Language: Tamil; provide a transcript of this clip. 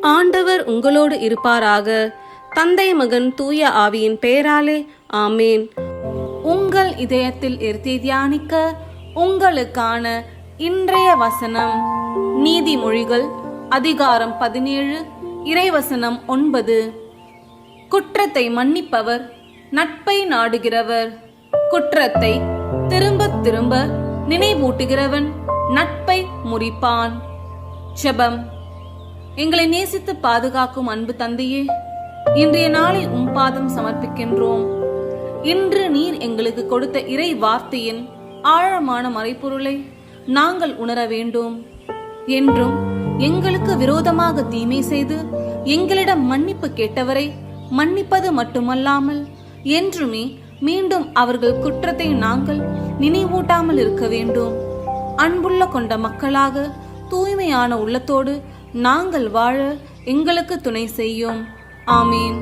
ஆண்டவர் உங்களோடு இருப்பாராக. தந்தை மகன் தூய ஆவியின் பெயராலே ஆமேன். உங்கள் இதயத்தில் இருத்தி தியானிக்க உங்களுக்கான இன்றைய வசனம். நீதிமொழிகள் அதிகாரம் பதினேழு இறைவசனம் ஒன்பது. குற்றத்தை மன்னிப்பவர் நட்பை நாடுகிறவர். குற்றத்தை திரும்ப திரும்ப நினைவூட்டுகிறவன் நட்பை முறிப்பான். செபம் எங்களை நேசித்து பாதுகாக்கும் அன்பு தந்தையே இன்றைய நாளை உம் பாதம் சமர்ப்பிக்கின்றோம். இன்று நீர் எங்களுக்கு கொடுத்த இறை வார்த்தையின் ஆழமான மறைப்பொருளை நாங்கள் உணர வேண்டும். என்றும் எங்களுக்கு விரோதமாக தீமை செய்து எங்களிடம் மன்னிப்பு கேட்டவரை மன்னிப்பது மட்டுமல்லாமல் என்றுமே மீண்டும் அவர்கள் குற்றத்தை நாங்கள் நினைவூட்டாமல் இருக்க வேண்டும். அன்புள்ள கொண்ட மக்களாக தூய்மையான உள்ளத்தோடு நாங்கள் வாழ எங்களுக்கு துணை செய்யும். ஆமீன்.